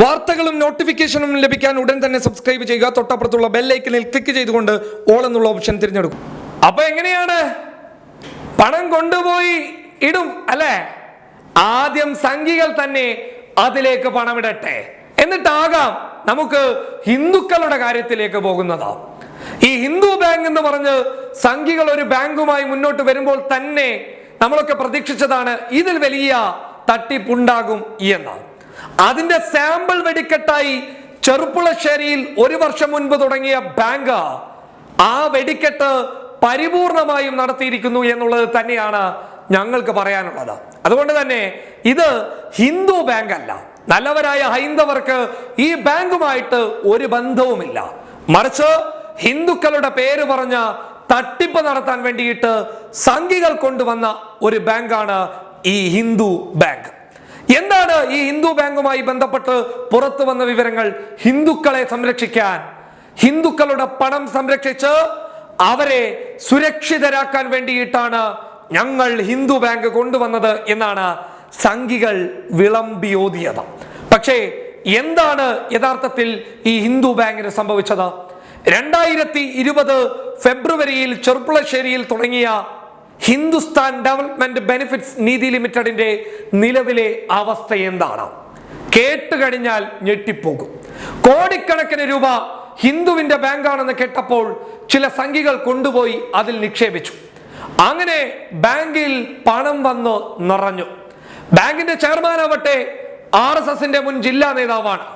വാർത്തകളും നോട്ടിഫിക്കേഷനും ലഭിക്കാൻ ഉടൻ തന്നെ സബ്സ്ക്രൈബ് ചെയ്യുക. തൊട്ടപ്പുറത്തുള്ള ബെല്ലൈക്കനിൽ ക്ലിക്ക് ചെയ്തുകൊണ്ട് ഓൾ എന്നുള്ള ഓപ്ഷൻ തിരഞ്ഞെടുക്കും. അപ്പൊ എങ്ങനെയാണ്? പണം കൊണ്ടുപോയി ഇടും അല്ലെ? ആദ്യം സംഘികൾ തന്നെ അതിലേക്ക് പണമിടട്ടെ. എന്നിട്ടാകാം നമുക്ക് ഹിന്ദുക്കളുടെ കാര്യത്തിലേക്ക് പോകുന്നത്. ഈ ഹിന്ദു ബാങ്ക് എന്ന് പറഞ്ഞ് സംഘികൾ ഒരു ബാങ്കുമായി മുന്നോട്ട് വരുമ്പോൾ തന്നെ നമ്മളൊക്കെ പ്രതീക്ഷിച്ചതാണ് ഇതിൽ വലിയ തട്ടിപ്പുണ്ടാകും എന്നാണ് അതിന്റെ സാമ്പിൾ വെടിക്കെട്ടായി ചെറുപ്പുളശ്ശേരിയിൽ ഒരു വർഷം മുൻപ് തുടങ്ങിയ ബാങ്ക് ആ വെടിക്കെട്ട് പരിപൂർണമായും നടത്തിയിരിക്കുന്നു എന്നുള്ളത് തന്നെയാണ് ഞങ്ങൾക്ക് പറയാനുള്ളത്. അതുകൊണ്ട് തന്നെ ഇത് ഹിന്ദു ബാങ്ക് അല്ല നല്ലവരായ ഹൈന്ദവർക്ക് ഈ ബാങ്കുമായിട്ട് ഒരു ബന്ധവുമില്ല. മറിച്ച് ഹിന്ദുക്കളുടെ പേര് പറഞ്ഞ തട്ടിപ്പ് നടത്താൻ വേണ്ടിയിട്ട് സംഘികൾ കൊണ്ടുവന്ന ഒരു ബാങ്കാണ് ഈ ഹിന്ദു ബാങ്ക്. എന്താണ് ഈ ഹിന്ദു ബാങ്കുമായി ബന്ധപ്പെട്ട് പുറത്തു വന്ന വിവരങ്ങൾ? ഹിന്ദുക്കളെ സംരക്ഷിക്കാൻ. ഹിന്ദുക്കളുടെ പണം സംരക്ഷിച്ച് അവരെ സുരക്ഷിതരാക്കാൻ വേണ്ടിയിട്ടാണ് ഞങ്ങൾ ഹിന്ദു ബാങ്ക് കൊണ്ടുവന്നത് എന്നാണ് സംഘികൾ വിളമ്പിയോതിയത് പക്ഷേ എന്താണ് യഥാർത്ഥത്തിൽ ഈ ഹിന്ദു ബാങ്കിന് സംഭവിച്ചത്? രണ്ടായിരത്തി ഇരുപത് ഫെബ്രുവരിയിൽ ചെറുപ്പുളശ്ശേരിയിൽ തുടങ്ങിയ ഹിന്ദുസ്ഥാൻ ഡെവലപ്മെന്റ് ബെനിഫിറ്റ്സ് നീതി ലിമിറ്റഡിന്റെ നിലവിലെ അവസ്ഥ എന്താണ്? കേട്ട് കഴിഞ്ഞാൽ ഞെട്ടിപ്പോകും. കോടിക്കണക്കിന് രൂപ ഹിന്ദുവിന്റെ ബാങ്കാണെന്ന് കേട്ടപ്പോൾ ചില സംഖ്യകൾ കൊണ്ടുപോയി അതിൽ നിക്ഷേപിച്ചു. അങ്ങനെ ബാങ്കിൽ പണം വന്ന് നിറഞ്ഞു. ബാങ്കിന്റെ ചെയർമാൻ ആവട്ടെ ആർ എസ് എസിന്റെ മുൻ ജില്ലാ നേതാവാണ്.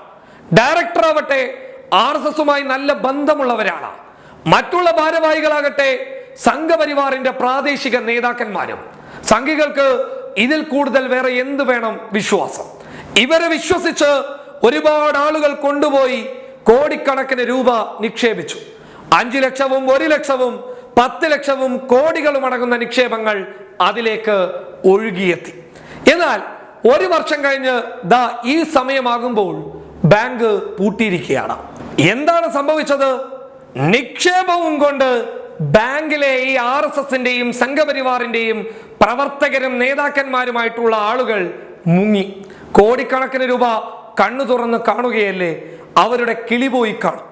ഡയറക്ടർ ആവട്ടെ ആർ എസ് എസുമായി നല്ല ബന്ധമുള്ളവരാണ്. മറ്റുള്ള ഭാരവാഹികളാകട്ടെ സംഘപരിവാറിന്റെ പ്രാദേശിക നേതാക്കന്മാരും സംഘികൾക്ക് ഇതിൽ കൂടുതൽ വേറെ എന്ത് വേണം വിശ്വാസം? ഇവരെ വിശ്വസിച്ച് ഒരുപാട് ആളുകൾ കൊണ്ടുപോയി കോടിക്കണക്കിന് രൂപ നിക്ഷേപിച്ചു. അഞ്ചു ലക്ഷവും ഒരു ലക്ഷവും പത്ത് ലക്ഷവും കോടികളും അടങ്ങുന്ന നിക്ഷേപങ്ങൾ അതിലേക്ക് ഒഴുകിയെത്തി. എന്നാൽ ഒരു വർഷം കഴിഞ്ഞ് ദാ ഈ സമയമാകുമ്പോൾ ബാങ്ക് പൂട്ടിയിരിക്കുകയാണ്. എന്താണ് സംഭവിച്ചത്? നിക്ഷേപവും കൊണ്ട് ബാങ്കിലെ ഈ ആർ എസ് എസിന്റെയും സംഘപരിവാറിന്റെയും പ്രവർത്തകരും നേതാക്കന്മാരുമായിട്ടുള്ള ആളുകൾ മുങ്ങി. കോടിക്കണക്കിന് രൂപ കണ്ണു തുറന്ന് കാണുകയല്ലേ? അവരുടെ കിളിപോയി കാണും.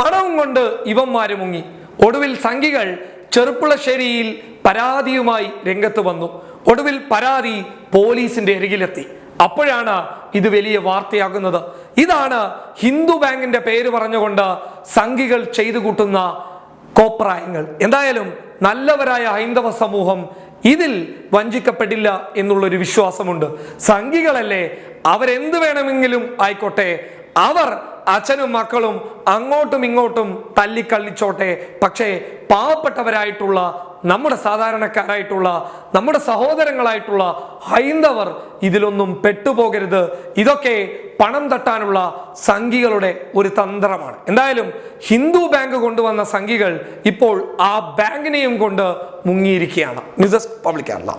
പണവും കൊണ്ട് ഇവന്മാര് മുങ്ങി. ഒടുവിൽ സംഘികൾ ചെറുപ്പുളശ്ശേരിയിൽ പരാതിയുമായി രംഗത്ത് വന്നു. ഒടുവിൽ പരാതി പോലീസിന്റെ അരികിലെത്തി. അപ്പോഴാണ് ഇത് വലിയ വാർത്തയാകുന്നത്. ഇതാണ് ഹിന്ദു ബാങ്കിന്റെ പേര് പറഞ്ഞുകൊണ്ട് സംഘികൾ ചെയ്തു കൂട്ടുന്ന കോപ്രായങ്ങൾ. എന്തായാലും നല്ലവരായ ഹൈന്ദവ സമൂഹം ഇതിൽ വഞ്ചിക്കപ്പെടില്ല എന്നുള്ളൊരു വിശ്വാസമുണ്ട്. സംഘികളല്ലേ അവരെന്ത് വേണമെങ്കിലും ആയിക്കോട്ടെ അവർ അച്ഛനും മക്കളും അങ്ങോട്ടും ഇങ്ങോട്ടും തല്ലിക്കള്ളിച്ചോട്ടെ. പക്ഷേ പാവപ്പെട്ടവരായിട്ടുള്ള നമ്മുടെ സാധാരണക്കാരായിട്ടുള്ള നമ്മുടെ സഹോദരങ്ങളായിട്ടുള്ള ഹൈന്ദവർ ഇതിലൊന്നും പെട്ടുപോകരുത്. ഇതൊക്കെ പണം തട്ടാനുള്ള സംഘികളുടെ ഒരു തന്ത്രമാണ്. എന്തായാലും ഹിന്ദു ബാങ്ക് കൊണ്ടുവന്ന സംഘികൾ ഇപ്പോൾ ആ ബാങ്കിനെയും കൊണ്ട് മുങ്ങിയിരിക്കുകയാണ്. Mrs desk public Kerala.